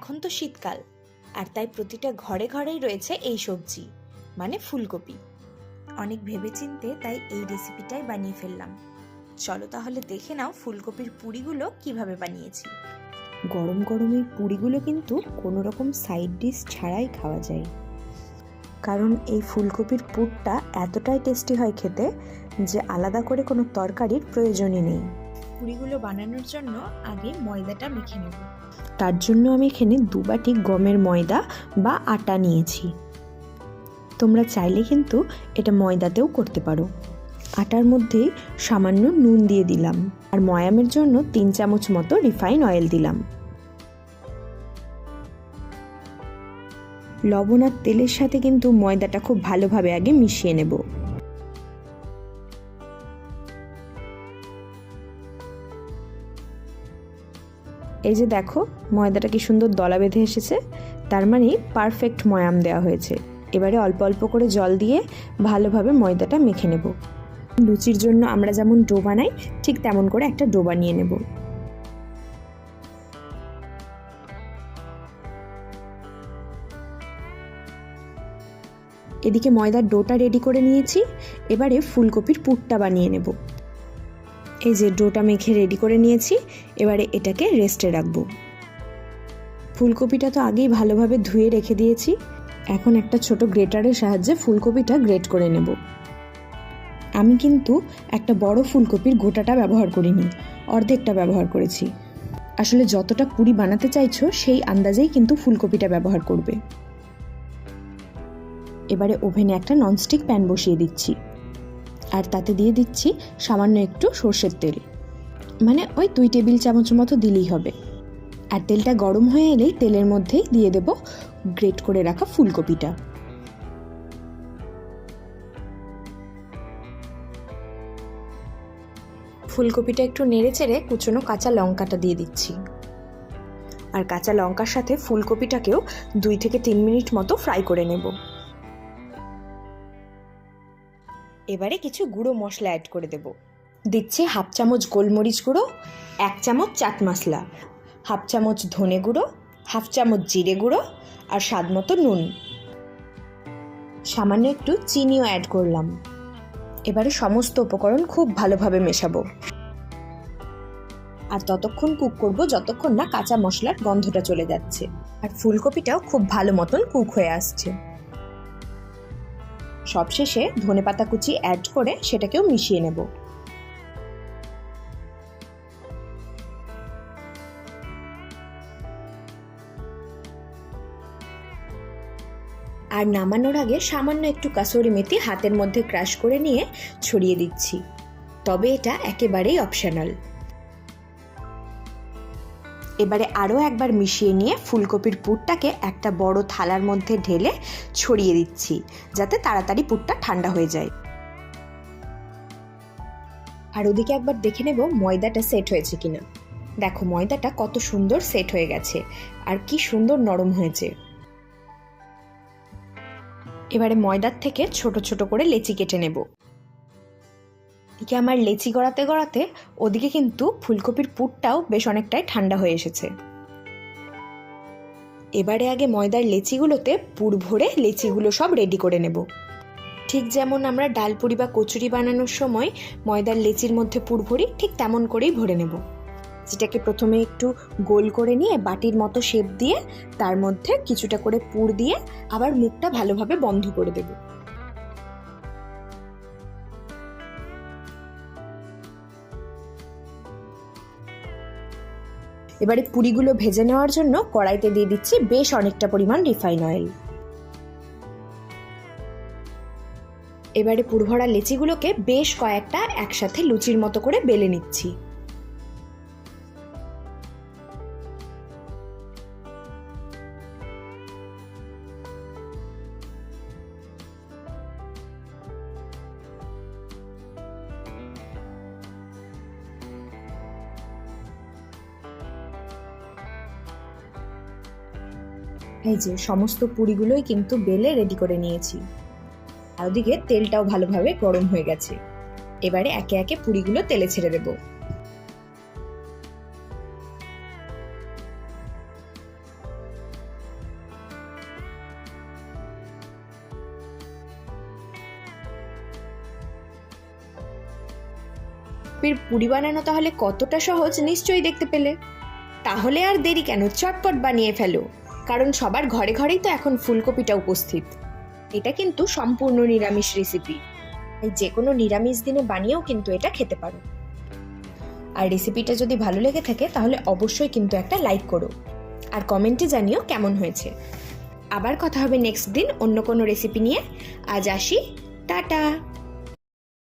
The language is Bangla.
এখন তো শীতকাল আর তাই প্রতিটা ঘরে ঘরেই রয়েছে এই সবজি মানে ফুলকপি। অনেক ভেবেচিন্তে তাই এই রেসিপিটাই বানিয়ে ফেললাম। চলো তাহলে দেখে নাও ফুলকপির পুরিগুলো কীভাবে বানিয়েছি। গরম গরম এই পুরিগুলো কিন্তু কোনো রকম সাইড ডিশ ছাড়াই খাওয়া যায়। কারণ এই ফুলকপির পুরটা এতটাই টেস্টি হয় খেতে যে আলাদা করে কোনো তরকারির প্রয়োজনই নেই। পুরিগুলো বানানোর জন্য আগে ময়দাটা মেখে নেব। তার জন্য আমি এখানে দু বাটি গমের ময়দা বা আটা নিয়েছি। তোমরা চাইলে কিন্তু এটা ময়দাতেও করতে পারো। আটার মধ্যে সামান্য নুন দিয়ে দিলাম আর ময়ামের জন্য তিন চামচ মতো রিফাইন অয়েল দিলাম। লবণ আর তেলের সাথে কিন্তু ময়দাটা খুব ভালোভাবে আগে মিশিয়ে নেব। এই যে দেখো, ময়দাটা কি সুন্দর দলা বেঁধে এসেছে। তার মানে পারফেক্ট ময়াম দেওয়া হয়েছে। এবারে অল্প অল্প করে জল দিয়ে ভালোভাবে ময়দাটা মেখে নেব। লুচির জন্য আমরা যেমন ডো বানাই, ঠিক তেমন করে একটা ডো বানিয়ে নেব। এদিকে ময়দার ডোটা রেডি করে নিয়েছি। এবারে ফুলকপির পুরটা বানিয়ে নেব। এই যে ডোটা মেখে রেডি করে নিয়েছি, এবারে এটাকে রেস্টে রাখব। ফুলকপিটা তো আগেই ভালোভাবে ধুয়ে রেখে দিয়েছি। এখন একটা ছোট গ্রেটারের সাহায্যে ফুলকপিটা গ্রেট করে নেব। আমি কিন্তু একটা বড় ফুলকপির গোটাটা ব্যবহার করিনি, অর্ধেকটা ব্যবহার করেছি। আসলে যতটা পুরি বানাতে চাইছো, সেই আন্দাজেই কিন্তু ফুলকপিটা ব্যবহার করবে। এবারে ওভেনে একটা ননস্টিক প্যান বসিয়ে দিচ্ছি। আর তাতে দিয়ে দিচ্ছি সামান্য একটু সর্ষের তেল। মানে ওই দুই টেবিল চামচ মতো দিলেই হবে। আর তেলটা গরম হয়ে এলেই তেলের মধ্যেই দিয়ে দেব গ্রেট করে রাখা ফুলকপিটা। ফুলকপিটা একটু নেড়ে চেড়ে কুচনো কাঁচা লঙ্কাটা দিয়ে দিচ্ছি। আর কাঁচা লঙ্কার সাথে ফুলকপিটাকেও দুই থেকে তিন মিনিট মতো ফ্রাই করে নেব। এবারে কিছু গুঁড়ো মশলা অ্যাড করে দেব। দিচ্ছি হাফ চামচ গোলমরিচ গুঁড়ো, এক চামচ চাট মশলা, হাফ চামচ ধনে গুঁড়ো, হাফ চামচ জিরে গুঁড়ো আর স্বাদ মতো নুন। সামান্য একটু চিনিও অ্যাড করলাম। এবারে সমস্ত উপকরণ খুব ভালোভাবে মেশাবো। আর ততক্ষণ কুক করব যতক্ষণ না কাঁচা মশলার গন্ধটা চলে যাচ্ছে। আর ফুলকপিটাও খুব ভালো মতন কুক হয়ে আসছে। সবশেষে ধনেপাতা কুচি অ্যাড করে সেটাকেও মিশিয়ে নেব। আর নামানোর আগে সামান্য একটু কাসুরি মেথি হাতের মধ্যে ক্রাশ করে নিয়ে ছড়িয়ে দিচ্ছি। তবে এটা একেবারেই অপশনাল এবারে আরও একবার মিশিয়ে নিয়ে ফুলকপির পুরটাকে একটা বড় থালার মধ্যে ঢেলে ছড়িয়ে দিচ্ছি, যাতে তাড়াতাড়ি পুরটা ঠান্ডা হয়ে যায়। আর ওদিকে একবার দেখে নেব ময়দাটা সেট হয়েছে কিনা। দেখো, ময়দাটা কত সুন্দর সেট হয়ে গেছে, আর কি সুন্দর নরম হয়েছে। এবারে ময়দার থেকে ছোট ছোট করে লেচি কেটে নেব। এদিকে আমার লেচি গড়াতে গড়াতে ওদিকে কিন্তু ফুলকপির পুরটাও বেশ অনেকটাই ঠান্ডা হয়ে এসেছে। এবারে আগে ময়দার লেচিগুলোতে পুর ভরে লেচিগুলো সব রেডি করে নেব। ঠিক যেমন আমরা ডালপুরি বা কচুরি বানানোর সময় ময়দার লেচির মধ্যে পুর ভরি ঠিক তেমন করেই ভরে নেব। যেটাকে প্রথমে একটু গোল করে নিয়ে বাটির মতো শেপ দিয়ে তার মধ্যে কিছুটা করে পুর দিয়ে আবার মুখটা ভালোভাবে বন্ধ করে দেব। এবারে পুরিগুলো ভেজে নেওয়ার জন্য কড়াইতে দিয়ে দিচ্ছি বেশ অনেকটা পরিমাণ রিফাইন অয়েল। এবারে পুরভরা লেচিগুলোকে বেশ কয়েকটা একসাথে লুচির মতো করে বেলে নিচ্ছি। এই যে, সমস্ত পুরিগুলোই কিন্তু বেলে রেডি করে নিয়েছি। আর ওদিকে তেলটাও ভালোভাবে গরম হয়ে গেছে। এবারে একে একে পুরিগুলো তেলে ছেড়ে দেবো। পুরি বানানো তাহলে কতটা সহজ নিশ্চয়ই দেখতে পেলে। তাহলে আর দেরি কেন? চটপট বানিয়ে ফেলো। কারণ সবার ঘরে ঘরেই তো এখন ফুলকপিটা উপস্থিত। এটা কিন্তু সম্পূর্ণ নিরামিষ রেসিপি তাই যে কোনো নিরামিষ দিনে বানিয়েও কিন্তু এটা খেতে পারো। আর রেসিপিটা যদি ভালো লেগে থাকে, তাহলে অবশ্যই কিন্তু একটা লাইক করো। আর কমেন্টে জানিও কেমন হয়েছে। আবার কথা হবে নেক্সট দিন অন্য কোনো রেসিপি নিয়ে। আজ আসি, টাটা!